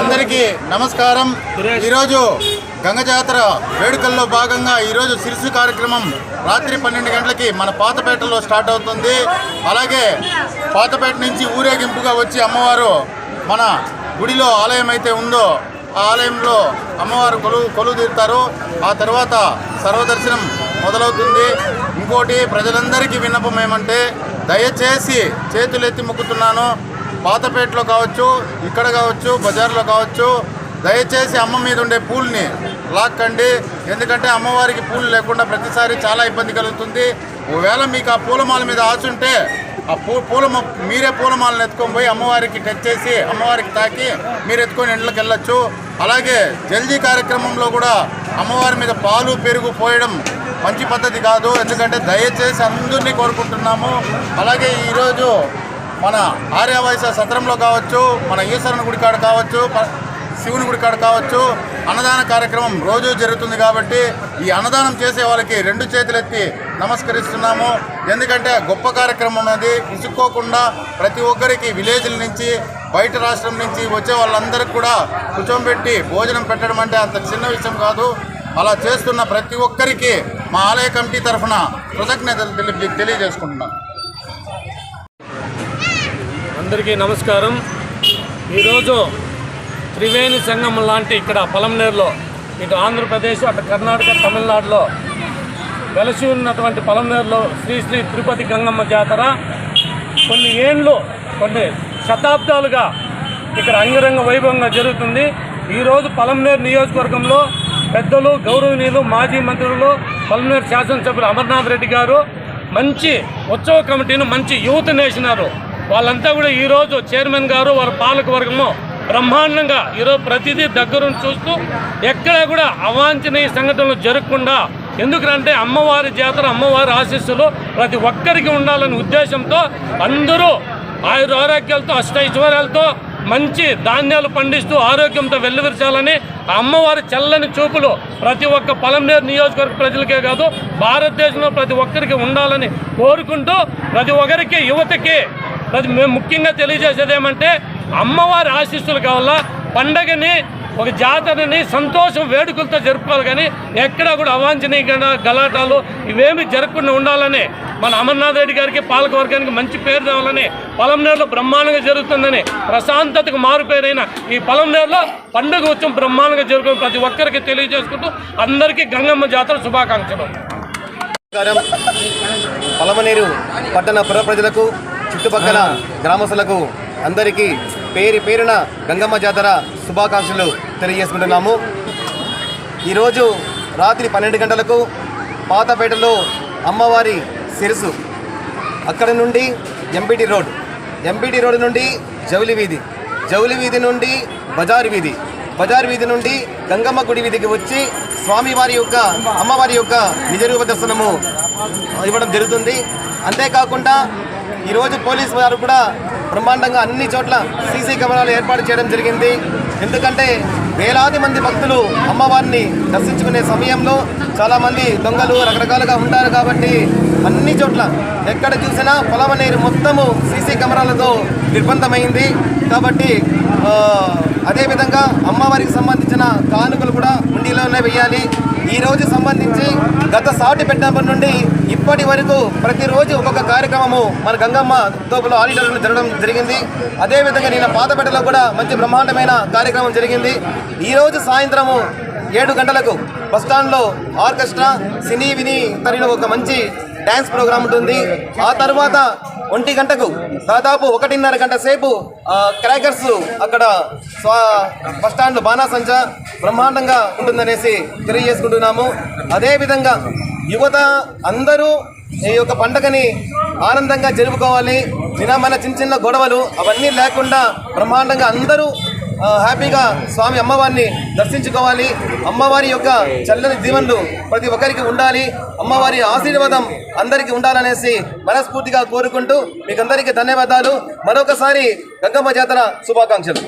అందరికీ నమస్కారం. ఈరోజు గంగ జాతర వేడుకల్లో భాగంగా ఈరోజు సిరిసి కార్యక్రమం రాత్రి పన్నెండు గంటలకి మన పాతపేటలో స్టార్ట్ అవుతుంది. అలాగే పాతపేట నుంచి ఊరేగింపుగా వచ్చి అమ్మవారు మన గుడిలో ఆలయం అయితే ఉందో ఆ ఆలయంలో అమ్మవారు కొలువు కొలువు తీరుతారు. ఆ తర్వాత సర్వదర్శనం మొదలవుతుంది. ఇంకోటి ప్రజలందరికీ విన్నపం ఏమంటే దయచేసి చేతులెత్తి మొక్కుతున్నాను. పాతపేటలో కావచ్చు ఇక్కడ కావచ్చు బజార్లో కావచ్చు దయచేసి అమ్మ మీద ఉండే పూల్ని లాక్కండి. ఎందుకంటే అమ్మవారికి పూలు లేకుండా ప్రతిసారి చాలా ఇబ్బంది కలుగుతుంది. ఒకవేళ మీకు ఆ పూలమాల మీద ఆచుంటే ఆ పూ పూల మీరే పూలమాలను ఎత్తుకొని పోయి అమ్మవారికి టచ్ చేసి అమ్మవారికి తాకి మీరు ఎత్తుకొని ఇంట్లోకి వెళ్ళొచ్చు. అలాగే జల్దీ కార్యక్రమంలో కూడా అమ్మవారి మీద పాలు పెరుగు పోయడం మంచి పద్ధతి కాదు. ఎందుకంటే దయచేసి అందరినీ కోరుకుంటున్నాము. అలాగే ఈరోజు మన ఆర్యవైశ్య సత్రంలో కావచ్చు మన ఈశ్వరుని గుడి కాడ కావచ్చు శివుని గుడి కాడ కావచ్చు అన్నదాన కార్యక్రమం రోజు జరుగుతుంది కాబట్టి ఈ అన్నదానం చేసే వాళ్ళకి రెండు చేతులెత్తి నమస్కరిస్తున్నాము. ఎందుకంటే గొప్ప కార్యక్రమం అనేది ఇసుక్కోకుండా ప్రతి ఒక్కరికి విలేజ్ల నుంచి బయట రాష్ట్రం నుంచి వచ్చే వాళ్ళందరికీ కూడా కూర్చోబెట్టి భోజనం పెట్టడం అంటే అంత చిన్న విషయం కాదు. అలా చేస్తున్న ప్రతి ఒక్కరికి మా ఆలయ కమిటీ తరఫున కృతజ్ఞతలు తెలియజేసుకుంటున్నాను. అందరికీ నమస్కారం. ఈరోజు త్రివేణి సంఘం లాంటి ఇక్కడ పొలంనేరులో ఇటు ఆంధ్రప్రదేశ్ అటు కర్ణాటక తమిళనాడులో వెలసి ఉన్నటువంటి పొలంనేరులో శ్రీ శ్రీ తిరుపతి గంగమ్మ జాతర కొన్ని ఏండ్లు కొన్ని శతాబ్దాలుగా ఇక్కడ అంగరంగ వైభవంగా జరుగుతుంది. ఈరోజు పొలంనేరు నియోజకవర్గంలో పెద్దలు గౌరవనీయులు మాజీ మంత్రులు పొలంనేరు శాసనసభ్యులు అమర్నాథ్ రెడ్డి గారు మంచి ఉత్సవ కమిటీని మంచి యూత్ నేసినారు వాళ్ళంతా కూడా ఈరోజు చైర్మన్ గారు వారి పాలక వర్గము బ్రహ్మాండంగా ఈరోజు ప్రతిదీ దగ్గరుండి చూస్తూ ఎక్కడ కూడా అవాంఛనీయ సంఘటనలు జరగకుండా ఎందుకంటే అమ్మవారి జాతర అమ్మవారి ఆశీస్సులు ప్రతి ఒక్కరికి ఉండాలనే ఉద్దేశంతో అందరూ ఆయుర ఆరోగ్యాలతో అష్టైశ్వర్యాలతో మంచి ధాన్యాలు పండిస్తూ ఆరోగ్యంతో వెల్లువిరచాలని ఆ అమ్మవారి చల్లని చూపులు ప్రతి ఒక్క పొలంనేరు నియోజకవర్గ ప్రజలకే కాదు భారతదేశంలో ప్రతి ఒక్కరికి ఉండాలని కోరుకుంటూ ప్రతి ఒక్కరికి యువతకి అది మేము ముఖ్యంగా తెలియజేసేది ఏమంటే అమ్మవారి ఆశీస్సులు కావాలా? పండగని ఒక జాతరని సంతోషం వేడుకలతో జరుపుకోవాలి కానీ ఎక్కడా కూడా అవాంఛనీయంగా గలాటాలు ఇవేమి జరగకుండా ఉండాలని మన అమర్నాథ్ రెడ్డి గారికి పాలకవర్గానికి మంచి పేరు రావాలని పొలంనేరులో బ్రహ్మాండంగా జరుగుతుందని ప్రశాంతతకు మారుపేరైన ఈ పొలంనేరులో పండుగ ఉత్సవం బ్రహ్మాండంగా జరుగుతుంది ప్రతి ఒక్కరికి తెలియజేసుకుంటూ అందరికీ గంగమ్మ జాతర శుభాకాంక్షలు. పలమనేరు పట్టణ పుర ప్రజలకు చుట్టుపక్కల గ్రామస్తులకు అందరికీ పేరు పేరున గంగమ్మ జాతర శుభాకాంక్షలు తెలియజేసుకుంటున్నాము. ఈరోజు రాత్రి పన్నెండు గంటలకు పాతపేటలో అమ్మవారి సిరుసు అక్కడ నుండి ఎంపీటీ రోడ్ ఎంపీటీ రోడ్ నుండి జౌలి వీధి జౌలి వీధి నుండి బజార్ వీధి బజార్ వీధి నుండి గంగమ్మ గుడి వీధికి వచ్చి స్వామివారి యొక్క అమ్మవారి యొక్క నిజరూప దర్శనము ఇవ్వడం జరుగుతుంది. అంతేకాకుండా ఈరోజు పోలీసు వారు కూడా బ్రహ్మాండంగా అన్ని చోట్ల సీసీ కెమెరాలు ఏర్పాటు చేయడం జరిగింది. ఎందుకంటే వేలాది మంది భక్తులు అమ్మవారిని దర్శించుకునే సమయంలో చాలామంది దొంగలు రకరకాలుగా ఉంటారు కాబట్టి అన్ని చోట్ల ఎక్కడ చూసినా పొలం అనేది మొత్తము సీసీ కెమెరాలతో నిర్బంధమైంది. కాబట్టి అదేవిధంగా అమ్మవారికి సంబంధించిన కానుకలు కూడా ఉండిలోనే వేయాలి. ఈరోజు సంబంధించి గత సాటి పెట్టినప్పటి నుండి ఇప్పటి వరకు ప్రతిరోజు ఒక్కొక్క కార్యక్రమము మన గంగమ్మ తోపులో ఆడిటర్లు జరగడం జరిగింది. అదేవిధంగా నిన్న పాతపేటలో కూడా మంచి బ్రహ్మాండమైన కార్యక్రమం జరిగింది. ఈరోజు సాయంత్రము ఏడు గంటలకు బస్టాండ్లో ఆర్కెస్ట్రా సినీ విని తరిన ఒక మంచి డ్యాన్స్ ప్రోగ్రామ్ ఉంటుంది. ఆ తర్వాత ఒంటి గంటకు దాదాపు ఒకటిన్నర గంట సేపు క్రాకర్స్ అక్కడ స్వా బస్టాండ్ బాణాసంచ బ్రహ్మాండంగా ఉంటుందనేసి తెలియజేసుకుంటున్నాము. అదేవిధంగా యువత అందరూ ఈ యొక్క పండగని ఆనందంగా జరుపుకోవాలి. నిన్న మన చిన్న చిన్న గొడవలు అవన్నీ లేకుండా బ్రహ్మాండంగా అందరూ హ్యాపీగా స్వామి అమ్మవారిని దర్శించుకోవాలి. అమ్మవారి యొక్క చల్లని దీవెనలు ప్రతి ఒక్కరికి ఉండాలి. అమ్మవారి ఆశీర్వాదం అందరికీ ఉండాలనేసి మనస్ఫూర్తిగా కోరుకుంటూ మీకు అందరికీ ధన్యవాదాలు. మరొకసారి గంగమ్మ జాతర శుభాకాంక్షలు.